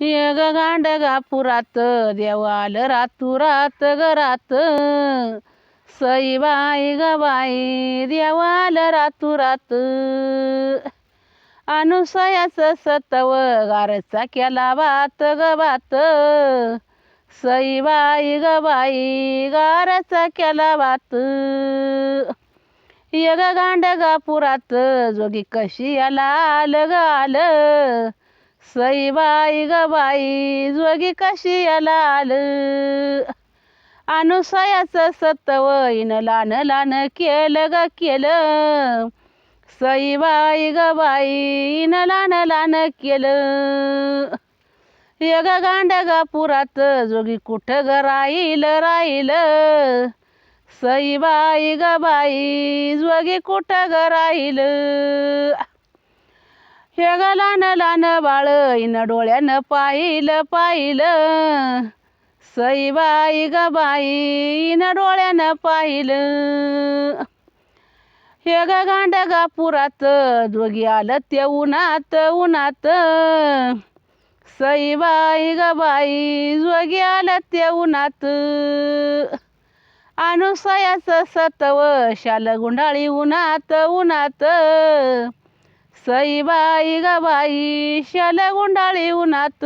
ये ग गांड गापुरात देवाल रातुरात ग रात सई बाई ग बाई देवाल रातू रात. अनुसयाचं सतव गारचा केला भात ग बात सई बाई ग बाई गारचा केला भात ये ग गांड गापुरात जोगी कशी आला आल ग आलं सई बाई ग बाई जोगी कशी लाल? अनुसयाचं सतव इन लान लान केलं ग केलं. सई बाई ग बाई इन लान लान केलं. ये ग गांड जोगी कुठं ग राहील राहील? सई बाई ग बाई जोगी कुठं ग राहील? हे ग लान लान बाळ इन डोळ्यानं पाहिलं पाहिलं. सई बाई ग बाई इन डोळ्यानं पाहिलं. हे ग गांड गापुरात दोघी आलं ते उन्हात उन्हात. सई बाई ग बाई जोगी आलं ते उन्हात. अनुसयाचं सतव शाल गुंडाळी उन्हात उन्हात. सई बाई ग बाई शाल गुंडाळी उन्हात.